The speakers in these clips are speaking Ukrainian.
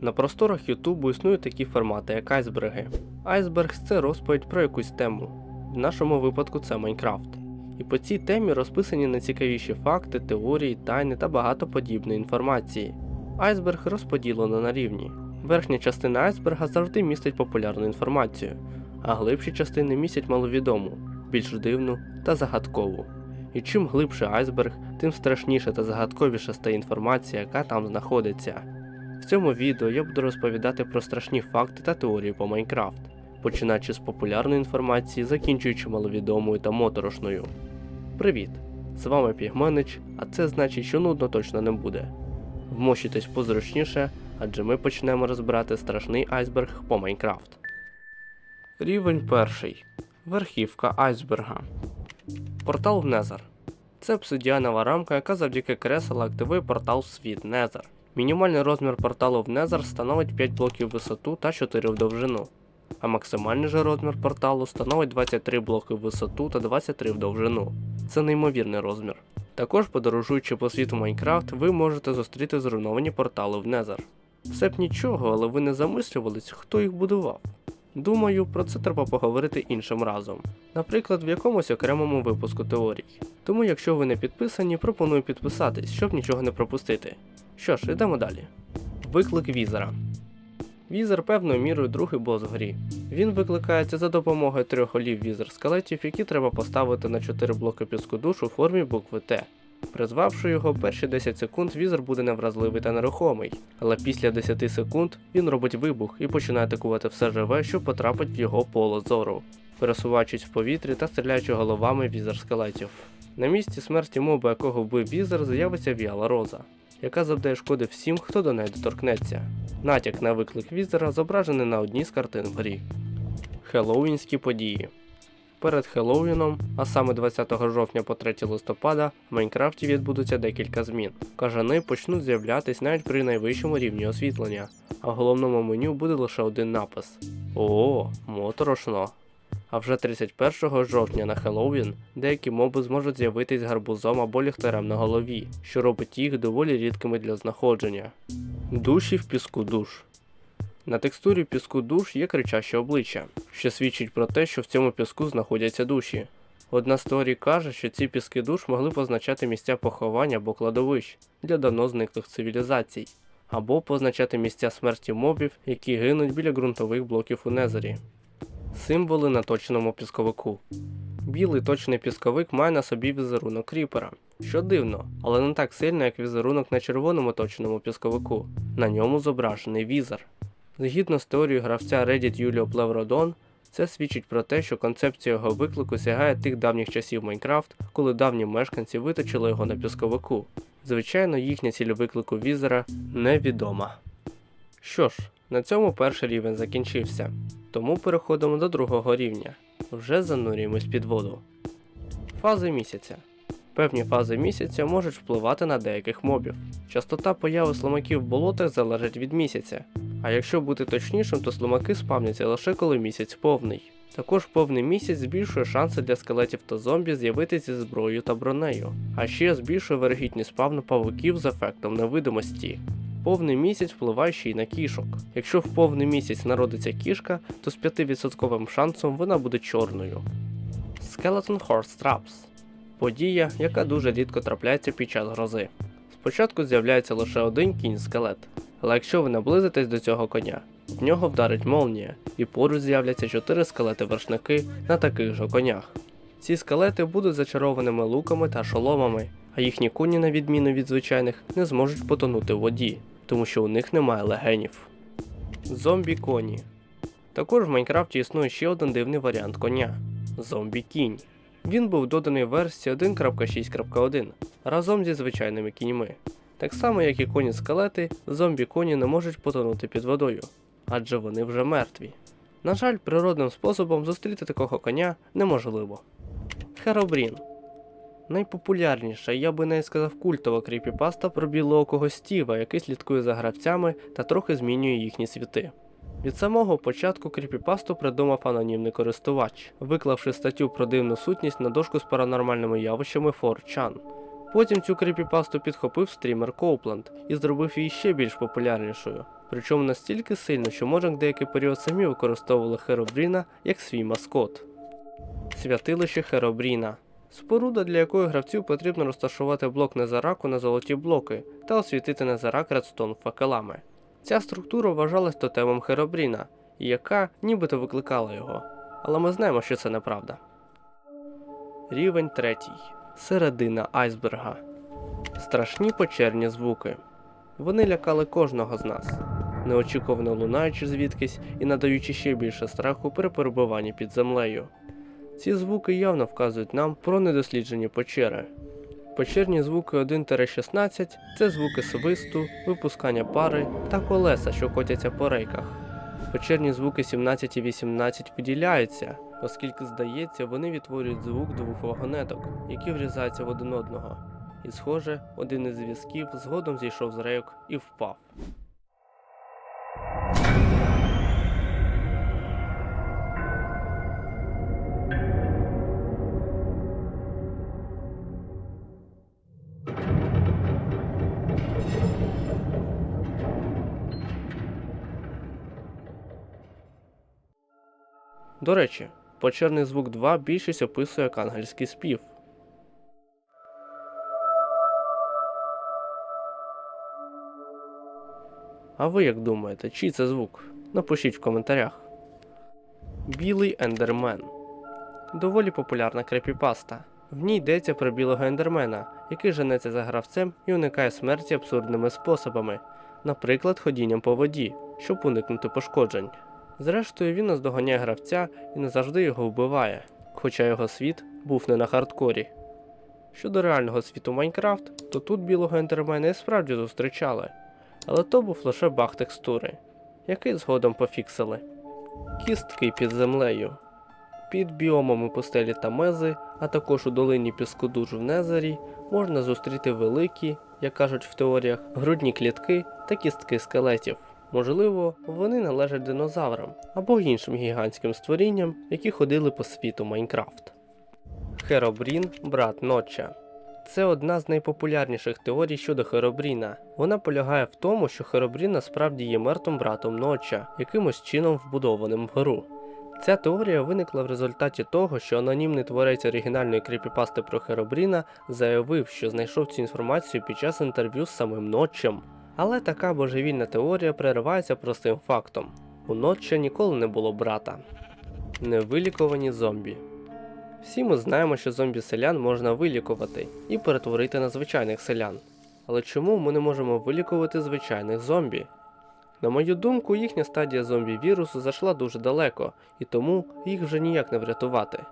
На просторах Ютубу існують такі формати, як айсберги. Айсберг це розповідь про якусь тему. В нашому випадку це Майнкрафт. І по цій темі розписані найцікавіші факти, теорії, тайни та багато подібної інформації. Айсберг розподілено на рівні. Верхня частина айсберга завжди містить популярну інформацію, а глибші частини містять маловідому, більш дивну та загадкову. І чим глибше айсберг, тим страшніше та загадковіше стає інформація, яка там знаходиться. В цьому відео я буду розповідати про страшні факти та теорії по Майнкрафт, починаючи з популярної інформації, закінчуючи маловідомою та моторошною. Привіт! З вами Пігменич, а це значить, що нудно точно не буде. Вмощуйтесь позручніше, адже ми почнемо розбирати страшний айсберг по Майнкрафт. Рівень перший. Верхівка айсберга. Портал в Незер. Це обсидіанова рамка, яка завдяки креслу активує портал в світ Незер. Мінімальний розмір порталу в Незер становить 5 блоків в висоту та 4 в довжину, а максимальний же розмір порталу становить 23 блоки в висоту та 23 в довжину. Це неймовірний розмір. Також, подорожуючи по світу Майнкрафт, ви можете зустріти зруйновані портали в Незер. Все б нічого, але ви не замислювались, хто їх будував. Думаю, про це треба поговорити іншим разом, наприклад, в якомусь окремому випуску теорій. Тому, якщо ви не підписані, пропоную підписатись, щоб нічого не пропустити. Що ж, йдемо далі. Виклик візера. Візер певною мірою другий бос в грі. Він викликається за допомогою трьох олів візер скелетів, які треба поставити на 4 блоки піску душ у формі букви Т. Призвавши його перші 10 секунд, візер буде невразливий та нерухомий, але після 10 секунд він робить вибух і починає атакувати все живе, що потрапить в його поле зору, пересуваючись в повітрі та стріляючи головами візер скелетів. На місці смерті моба, якого вбив візер, з'явиться Віала Роза, яка завдає шкоди всім, хто до неї доторкнеться. Натяк на виклик візера зображений на одній з картин в грі. Хеллоуінські події. Перед Хеллоуіном, а саме 20 жовтня по 3 листопада, в Майнкрафті відбудуться декілька змін. Кажани почнуть з'являтись навіть при найвищому рівні освітлення, а в головному меню буде лише один напис: О, моторошно. А вже 31 жовтня на Хеллоуін деякі моби зможуть з'явитись гарбузом або ліхтарем на голові, що робить їх доволі рідкими для знаходження. Душі в піску душ. На текстурі піску душ є кричаще обличчя, що свідчить про те, що в цьому піску знаходяться душі. Одна з теорій каже, що ці піски душ могли б означати місця поховання або кладовищ для давно зниклих цивілізацій, або позначати місця смерті мобів, які гинуть біля ґрунтових блоків у Незері. Символи на точному пісковику. Білий точний пісковик має на собі візерунок кріпера, що дивно, але не так сильно, як візерунок на червоному точному пісковику. На ньому зображений візер. Згідно з теорією гравця Reddit Юліо Плевродон, це свідчить про те, що концепція його виклику сягає тих давніх часів Майнкрафт, коли давні мешканці виточили його на пісковику. Звичайно, їхня ціль виклику візера невідома. Що ж, на цьому перший рівень закінчився, тому переходимо до другого рівня. Вже занурюємось під воду. Фази місяця. Певні фази місяця можуть впливати на деяких мобів. Частота появи слимаків в болотах залежить від місяця, а якщо бути точнішим, то слимаки спавняться лише коли місяць повний. Також повний місяць збільшує шанси для скелетів та зомбі з'явитися зі зброєю та бронею, а ще збільшує вирогідність спавну павуків з ефектом невидимості. Повний місяць впливає ще й на кішок. Якщо в повний місяць народиться кішка, то з 5% шансом вона буде чорною. Skeleton Horse Traps подія, яка дуже рідко трапляється під час грози. Спочатку з'являється лише один кінь-скелет, але якщо ви наблизитесь до цього коня, в нього вдарить молнія, і поруч з'являться чотири скелети-вершники на таких же конях. Ці скелети будуть зачарованими луками та шоломами, а їхні коні, на відміну від звичайних, не зможуть потонути в воді, тому що у них немає легенів. Зомбі коні. Також в Майнкрафті існує ще один дивний варіант коня зомбі кінь. Він був доданий в версії 1.6.1 разом зі звичайними кіньми. Так само, як і коні скелети, зомбі коні не можуть потонути під водою, адже вони вже мертві. На жаль, природним способом зустріти такого коня неможливо. Херобрін. Найпопулярніша, я би навіть сказав, культова кріпіпаста про білоокого Стіва, який слідкує за гравцями та трохи змінює їхні світи. Від самого початку кріпіпасту придумав анонімний користувач, виклавши статтю про дивну сутність на дошку з паранормальними явищами 4chan. Потім цю кріпіпасту підхопив стрімер Коупленд і зробив її ще більш популярнішою. причому настільки сильно, що Моджанг деякий період самі використовували Херобріна як свій маскот. Святилище Херобріна. Споруда, для якої гравцю потрібно розташувати блок Незараку на золоті блоки та освітити Незарак редстон факелами. Ця структура вважалась тотемом Херобріна, яка нібито викликала його. Але ми знаємо, що це неправда. Рівень третій. Середина айсберга. Страшні печерні звуки. Вони лякали кожного з нас, неочікувано лунаючи звідкись і надаючи ще більше страху при перебуванні під землею. Ці звуки явно вказують нам про недосліджені печери. Печерні звуки 1-16 це звуки свисту, випускання пари та колеса, що котяться по рейках. Печерні звуки 17 і 18 поділяються, оскільки, здається, вони відтворюють звук двох вагонеток, які врізаються в один одного. І, схоже, один із зв'язків згодом зійшов з рейок і впав. До речі, печерний звук 2 більшість описує як ангельський спів. А ви як думаєте, чий це звук? Напишіть в коментарях. Білий ендермен. Доволі популярна крепіпаста. В ній йдеться про білого ендермена, який женеться за гравцем і уникає смерті абсурдними способами, наприклад, ходінням по воді, щоб уникнути пошкоджень. Зрештою, він наздоганяє гравця і не завжди його вбиває, хоча його світ був не на хардкорі. Щодо реального світу Майнкрафт, то тут білого ендермена і справді зустрічали, але то був лише баг текстури, який згодом пофіксили. Кістки під землею. Під біомами пустелі та мези, а також у долині піскодуж в Незері можна зустріти великі, як кажуть в теоріях, грудні клітки та кістки скелетів. Можливо, вони належать динозаврам або іншим гігантським створінням, які ходили по світу Майнкрафт. Херобрін брат Ноча. Це одна з найпопулярніших теорій щодо Херобріна. Вона полягає в тому, що Херобрін насправді є мертвим братом Ноча, якимось чином вбудованим в гру. Ця теорія виникла в результаті того, що анонімний творець оригінальної кріпіпасти про Херобріна заявив, що знайшов цю інформацію під час інтерв'ю з самим Ночем. Але така божевільна теорія переривається простим фактом: у Ноча ніколи не було брата. Невилікувані зомбі. Всі ми знаємо, що зомбі-селян можна вилікувати і перетворити на звичайних селян. Але чому ми не можемо вилікувати звичайних зомбі? На мою думку, їхня стадія зомбі-вірусу зайшла дуже далеко, і тому їх вже ніяк не врятувати.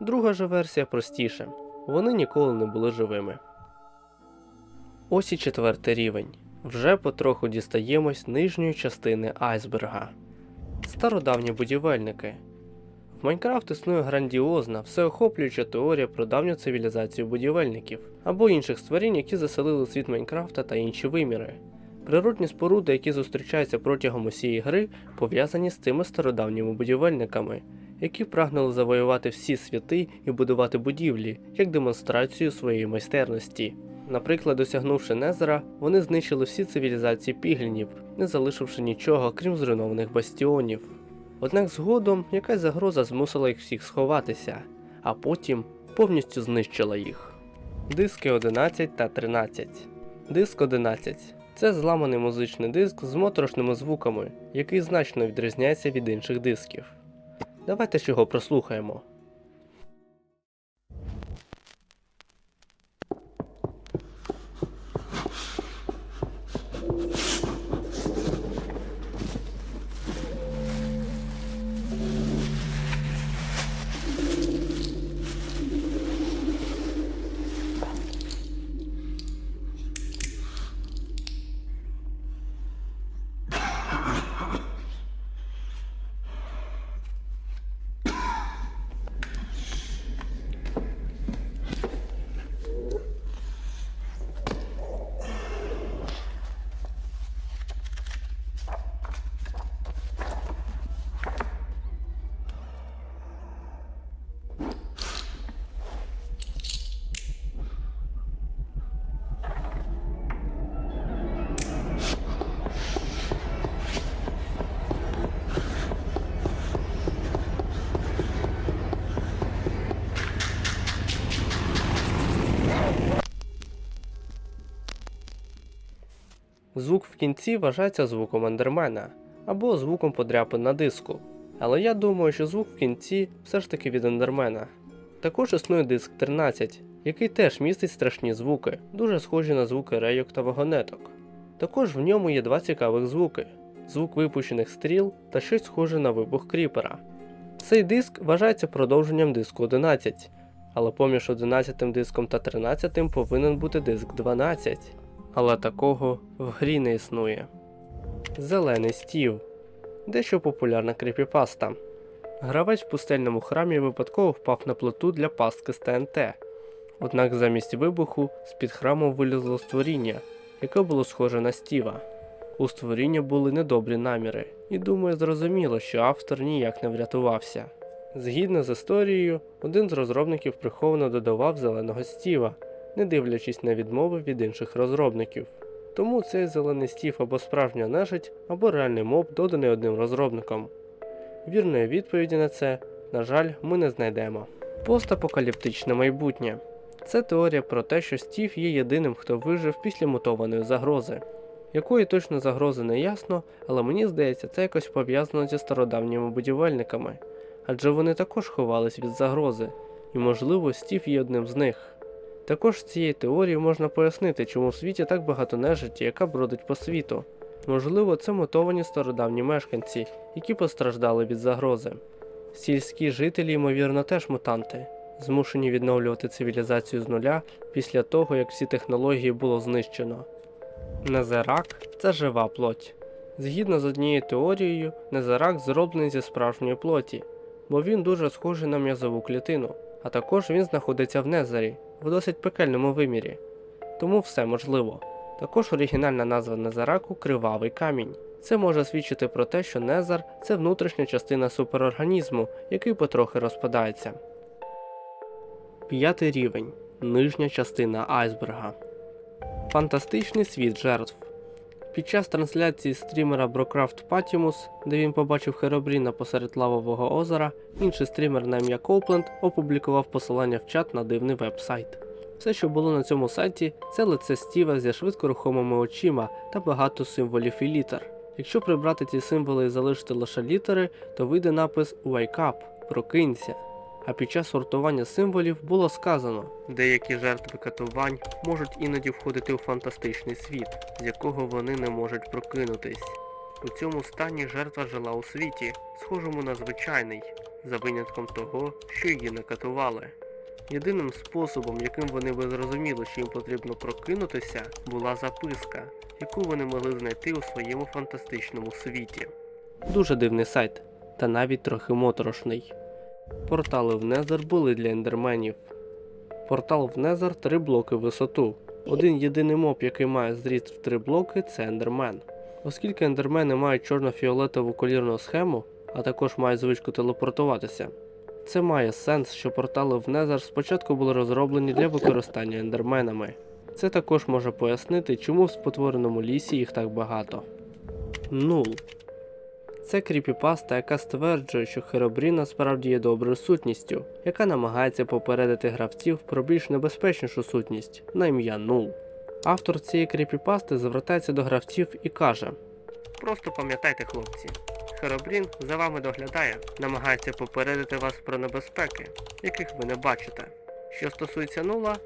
Друга же версія простіша вони ніколи не були живими. Ось і четвертий рівень. Вже потроху дістаємось нижньої частини айсберга. Стародавні будівельники. В Майнкрафт існує грандіозна, всеохоплююча теорія про давню цивілізацію будівельників або інших створінь, які заселили світ Майнкрафта та інші виміри. Природні споруди, які зустрічаються протягом усієї гри, пов'язані з цими стародавніми будівельниками, які прагнули завоювати всі світи і будувати будівлі як демонстрацію своєї майстерності. Наприклад, досягнувши Незера, вони знищили всі цивілізації піглінів, не залишивши нічого, крім зруйнованих бастіонів. Однак згодом якась загроза змусила їх всіх сховатися, а потім повністю знищила їх. Диски 11 та 13. Диск 11 це зламаний музичний диск з моторошними звуками, який значно відрізняється від інших дисків. Давайте ж його прослухаємо. Звук в кінці вважається звуком ендермена або звуком подряпин на диску. Але я думаю, що звук в кінці все ж таки від ендермена. Також існує диск 13, який теж містить страшні звуки, дуже схожі на звуки рейок та вагонеток. Також в ньому є два цікавих звуки: звук випущених стріл та щось схоже на вибух кріпера. Цей диск вважається продовженням диску 11, але поміж 11 диском та 13 повинен бути диск 12. Але такого в грі не існує. Зелений стів дещо популярна кріпіпаста. Гравець в пустельному храмі випадково впав на плиту для пастки з ТНТ. Однак замість вибуху з-під храму вилізло створіння, яке було схоже на стіва. У створіння були недобрі наміри, і думаю, зрозуміло, що автор ніяк не врятувався. Згідно з історією, один з розробників приховано додавав зеленого стіва, не дивлячись на відмови від інших розробників. Тому цей зелений стів або справжня нежить, або реальний моб доданий одним розробником. Вірної відповіді на це, на жаль, ми не знайдемо. Постапокаліптичне майбутнє це теорія про те, що Стів є єдиним, хто вижив після мутованої загрози. Якої точно загрози не ясно, але мені здається, це якось пов'язано зі стародавніми будівельниками, адже вони також ховались від загрози, і, можливо, Стів є одним з них. Також з цієї теорії можна пояснити, чому в світі так багато нежиті, яка бродить по світу. Можливо, це мутовані стародавні мешканці, які постраждали від загрози. Сільські жителі, ймовірно, теж мутанти, змушені відновлювати цивілізацію з нуля після того, як всі технології було знищено. Незерак це жива плоть. Згідно з однією теорією, незерак зроблений зі справжньої плоті, бо він дуже схожий на м'язову клітину, а також він знаходиться в Незері, в досить пекельному вимірі. Тому все можливо. Також оригінальна назва Незараку кривавий камінь. Це може свідчити про те, що Незар це внутрішня частина суперорганізму, який потрохи розпадається. П'ятий рівень. Нижня частина айсберга. Фантастичний світ жертв. Під час трансляції стрімера Брокрафт Патімус, де він побачив Херобріна посеред лавового озера, інший стрімер на ім'я Коупленд опублікував посилання в чат на дивний веб-сайт. Все, що було на цьому сайті, це лице Стіва зі швидко рухомими очима та багато символів і літер. Якщо прибрати ці символи і залишити лише літери, то вийде напис Wake up прокинься. А під час сортування символів було сказано: деякі жертви катувань можуть іноді входити у фантастичний світ, з якого вони не можуть прокинутись. У цьому стані жертва жила у світі, схожому на звичайний, за винятком того, що її не катували. Єдиним способом, яким вони би зрозуміли, що їм потрібно прокинутися, була записка, яку вони могли знайти у своєму фантастичному світі. Дуже дивний сайт, та навіть трохи моторошний. Портали в Незер були для ендерменів. Портал в Незер три блоки висоту. Один єдиний моб, який має зріст в три блоки, це ендермен. Оскільки ендермени мають чорно-фіолетову колірну схему, а також мають звичку телепортуватися. Це має сенс, що портали в Незер спочатку були розроблені для використання ендерменами. Це також може пояснити, чому в спотвореному лісі їх так багато. Нул. Це кріпіпаста, яка стверджує, що Херобрін насправді є доброю сутністю, яка намагається попередити гравців про більш небезпечнішу сутність на ім'я Нул. Автор цієї кріпіпасти звертається до гравців і каже: Просто пам'ятайте, хлопці, Херобрін за вами доглядає, намагається попередити вас про небезпеки, яких ви не бачите. Що стосується нула,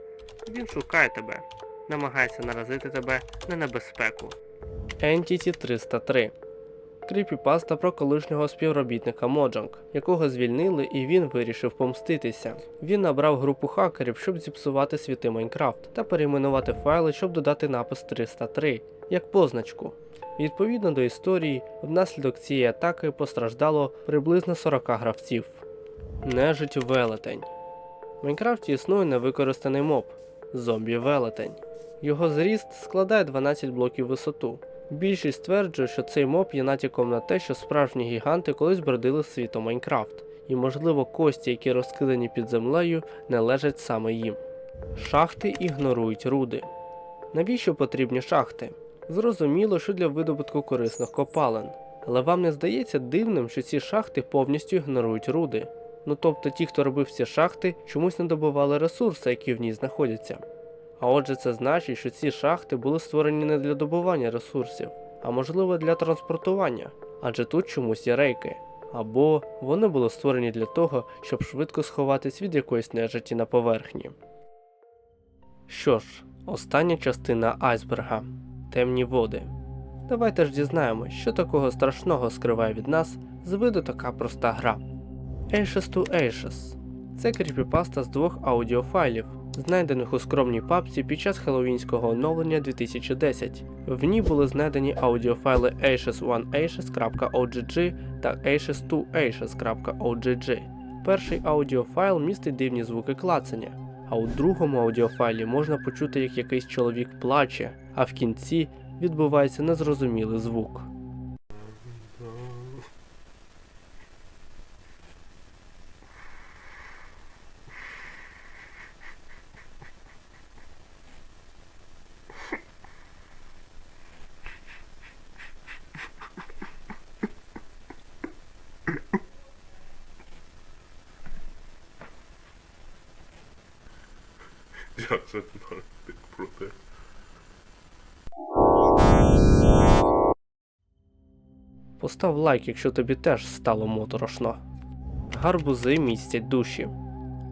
він шукає тебе, намагається наразити тебе на небезпеку. Entity 303 Кріпіпаста про колишнього співробітника Моджанг, якого звільнили і він вирішив помститися. Він набрав групу хакерів, щоб зіпсувати світи Майнкрафт та перейменувати файли, щоб додати напис 303 як позначку. Відповідно до історії, внаслідок цієї атаки постраждало приблизно 40 гравців. Нежить велетень. В Майнкрафті існує невикористаний моб зомбі велетень. Його зріст складає 12 блоків висоту. Більшість стверджує, що цей моб є натяком на те, що справжні гіганти колись бродили світом Майнкрафт, і, можливо, кості, які розкидані під землею, належать саме їм. Шахти ігнорують руди. Навіщо потрібні шахти? Зрозуміло, що для видобутку корисних копалин. Але вам не здається дивним, що ці шахти повністю ігнорують руди. Ну тобто ті, хто робив ці шахти, чомусь не добували ресурси, які в ній знаходяться. А отже, це значить, що ці шахти були створені не для добування ресурсів, а можливо для транспортування, адже тут чомусь є рейки. Або вони були створені для того, щоб швидко сховатись від якоїсь нежиті на поверхні. Що ж, остання частина айсберга темні води. Давайте ж дізнаємось, що такого страшного скриває від нас з виду така проста гра. Ashes to Ashes це кріпіпаста з двох аудіофайлів, знайдених у скромній папці під час хеллоуінського оновлення 2010. В ній були знайдені аудіофайли ashes1ashes.ogg та ashes2ashes.ogg. Перший аудіофайл містить дивні звуки клацання, а у другому аудіофайлі можна почути, як якийсь чоловік плаче, а в кінці відбувається незрозумілий звук. Як це ти про те? Постав лайк, якщо тобі теж стало моторошно. Гарбузи містять душі.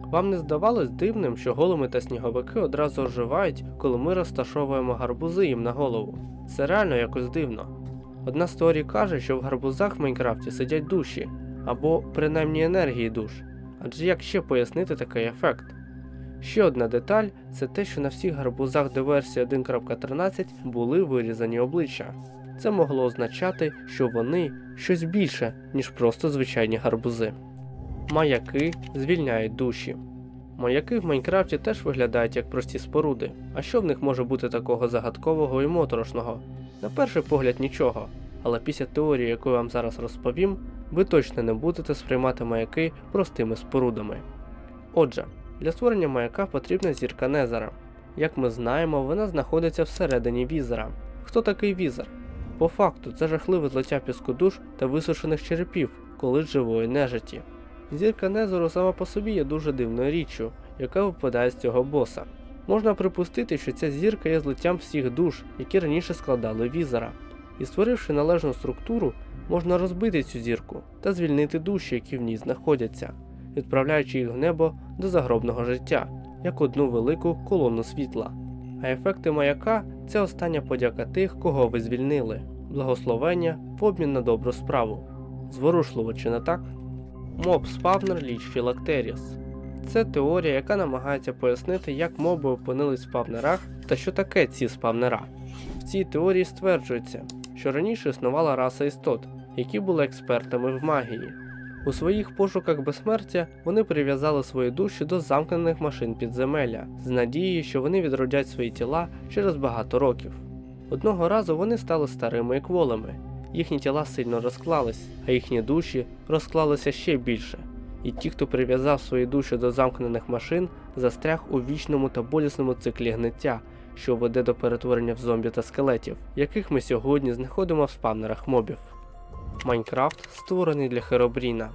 Вам не здавалось дивним, що голими та сніговики одразу оживають, коли ми розташовуємо гарбузи їм на голову. Це реально якось дивно. Одна з теорій каже, що в гарбузах в Майнкрафті сидять душі, або принаймні енергії душ. Адже як ще пояснити такий ефект? Ще одна деталь це те, що на всіх гарбузах до версії 1.13 були вирізані обличчя. Це могло означати, що вони щось більше, ніж просто звичайні гарбузи. Маяки звільняють душі. Маяки в Майнкрафті теж виглядають як прості споруди. А що в них може бути такого загадкового і моторошного? На перший погляд нічого, але після теорії, яку я вам зараз розповім, ви точно не будете сприймати маяки простими спорудами. Отже, для створення маяка потрібна зірка Незера. Як ми знаємо, вона знаходиться всередині візера. Хто такий візер? По факту, це жахливе злиття піскодуш та висушених черепів, колись живої нежиті. Зірка Незеру сама по собі є дуже дивною річчю, яка випадає з цього боса. Можна припустити, що ця зірка є злиттям всіх душ, які раніше складали візера. І створивши належну структуру, можна розбити цю зірку та звільнити душі, які в ній знаходяться, відправляючи їх в небо до загробного життя, як одну велику колону світла. А ефекти маяка це остання подяка тих, кого ви звільнили, благословення в обмін на добру справу. Зворушливо чи не так? Моб спавнер ліч філактеріс. Це теорія, яка намагається пояснити, як моби опинились в спавнерах та що таке ці спавнера. В цій теорії стверджується, що раніше існувала раса істот, які були експертами в магії. У своїх пошуках безсмертя вони прив'язали свої душі до замкнених машин підземелля з надією, що вони відродять свої тіла через багато років. Одного разу вони стали старими і кволими, їхні тіла сильно розклались, а їхні душі розклалися ще більше. І ті, хто прив'язав свої душі до замкнених машин, застряг у вічному та болісному циклі гниття, що веде до перетворення в зомбі та скелетів, яких ми сьогодні знаходимо в спавнерах мобів. Майнкрафт створений для Херобріна.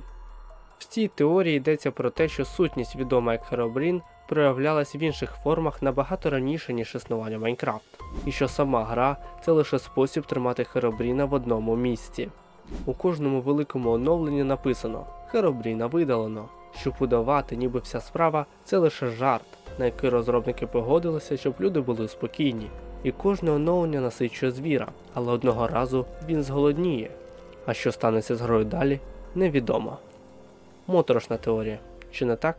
В цій теорії йдеться про те, що сутність, відома як Херобрін, проявлялась в інших формах набагато раніше, ніж існування Майнкрафт, і що сама гра це лише спосіб тримати Херобріна в одному місці. У кожному великому оновленні написано Херобріна видалено, щоб удавати, ніби вся справа це лише жарт, на який розробники погодилися, щоб люди були спокійні. І кожне оновлення насичує звіра, але одного разу він зголодніє. А що станеться з грою далі, невідомо. Моторошна теорія, чи не так?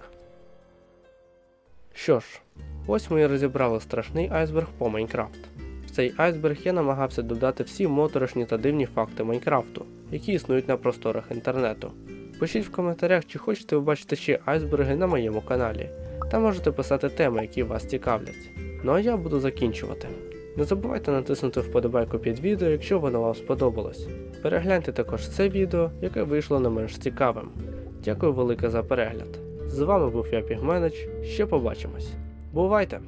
Що ж, ось ми і розібрали страшний айсберг по Майнкрафт. В цей айсберг я намагався додати всі моторошні та дивні факти Майнкрафту, які існують на просторах інтернету. Пишіть в коментарях, чи хочете ви бачити ще айсберги на моєму каналі, та можете писати теми, які вас цікавлять. Ну а я буду закінчувати. Не забувайте натиснути вподобайку під відео, якщо воно вам сподобалось. Перегляньте також це відео, яке вийшло не менш цікавим. Дякую велике за перегляд. З вами був я Пігменич, ще побачимось. Бувайте!